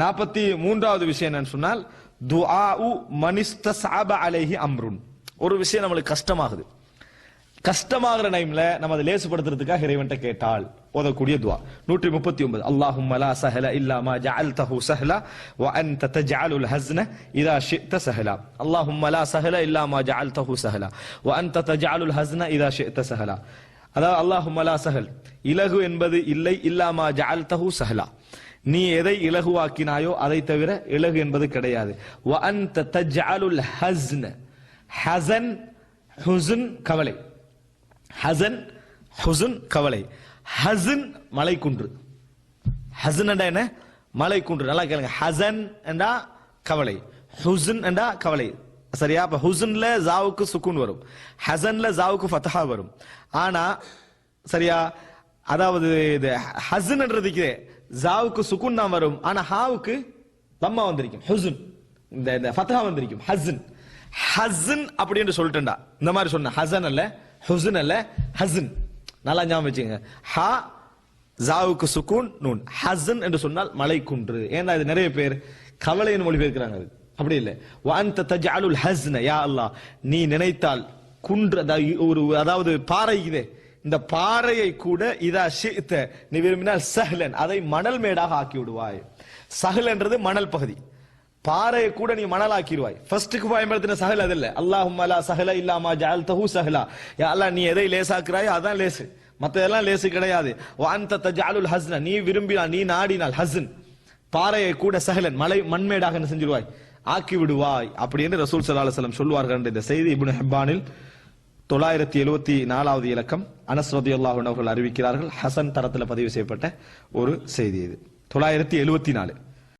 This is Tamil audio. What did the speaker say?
நாற்பத்தி மூன்றாவது விஷயம் என்னன்னு சொன்னால் துஆ மனிஸ்த சாப அலைஹி அம்ருன். ஒரு விஷயம் நம்மளுக்கு கஷ்டமாகுது. கஷ்டமாகிற டைம்ல நம்ம அதை லேசுபடுத்துறதுக்காக இறைவன்ட்ட கேட்டால் ஓதக்கூடிய துவா. நூற்றி முப்பத்தி ஒன்பது. அல்லாஹும் மலா சஹல இல்லாமா மா ஜஅல்தஹு சஹலா வ அன்த ஜாலுல் ஹஸ்ன இதா ஷித்த சஹலா. அல்லாஹும் மலா சஹல இல்லாமா மா ஜஅல்தஹு சஹலா வ அன்த ஜாலுல் ஹஸ்ன இதா ஷித்த சஹலா. அதாவது அல்லாஹும் மலா சஹல். இலகு என்பது இல்லை இல்லாமா ஜஅல்தஹு சஹலா. நீ எதை இலகுவாக்கினாயோ அதை தவிர இலகு என்பது கிடையாது. வ அன்த கவலை. ஹசன் ஹுசுன் கவலை. ஹசன் மலைக்குன்று. ஹசன் என்றா என்ன? மலைக்குன்று. நல்லா கேளுங்க. ஹசன் என்றா கவலை. ஹுசுன் என்றா கவலை. சரியா? அப்ப ஹுசன்ல ஜாவுக்கு சுக்குன் வரும். ஹசன்ல ஜாவுக்கு ஃபத்தஹா வரும். ஆனா சரியா? அதாவது இது ஹசன்ன்றதுக்கு ஜாவுக்கு சுக்குன் தான் வரும். ஆனா ஹாவுக்கு தம்மா வந்திருக்கும். ஹுசுன். இந்த இந்த வந்திருக்கும். ஹசன். ஹசன் அப்படின்னு சொல்லிட்டேன்டா. இந்த மாதிரி சொன்ன. ஹசன் அல்ல ஹுசுன் அல்ல ஹசன். நல்லா ஞாபகம் வச்சுங்க ஹா ஜாவுக்கு சுக்கூன் நூன். ஹசன் என்று சொன்னால் மலைக்குன்று. ஏன்னா இது நிறைய பேர் கவலைன்னு மொழிபெயர்க்கிறாங்க அது. அப்படி இல்லை. வாந்த தஜ்அலுல் ஹஸ்ன யா அல்லா நீ நினைத்தால் குன்று அதாவது ஒரு அதாவது பாறை இதே. இந்த பாறையை கூட இதா ஷித்த நீ விரும்பினால் சஹலன் அதை மணல் மேடாக ஆக்கி விடுவாய் சஹலன்றது மணல் பகுதி. பாறையை கூட நீ மணலாக்கிடுவாய். ஃபர்ஸ்ட்டுக்கு பயன்படுத்தின சஹல் அது இல்லை. அல்லாஹும் அலா சஹல இல்லாமா ஜஅல்தஹு சஹலா. யா நீ எதை லேசாக்குறாயோ அதான் லேசு. மற்றதெல்லாம் லேசு கிடையாது. வாந்த ஜாலுல் ஹஸ்ன நீ விரும்பினால் நீ நாடினால் ஹஸ்ன். பாறையை கூட சஹலன் மலை மண்மேடாக என்ன செஞ்சிருவாய் ஆக்கி விடுவாய் அப்படின்னு ரசூல் ஸல்லல்லாஹு சொல்லுவார்கள் என்ற இந்த செய்தி இப்னு ஹெப்பானில் தொள்ளாயிரத்தி எழுபத்தி நாலாவது இலக்கம் அனஸ் அவர்கள் அறிவிக்கிறார்கள் ஹசன் தரத்தில் பதிவு செய்யப்பட்ட ஒரு செய்தி இது. தொள்ளாயிரத்தி எழுபத்தி நாலு.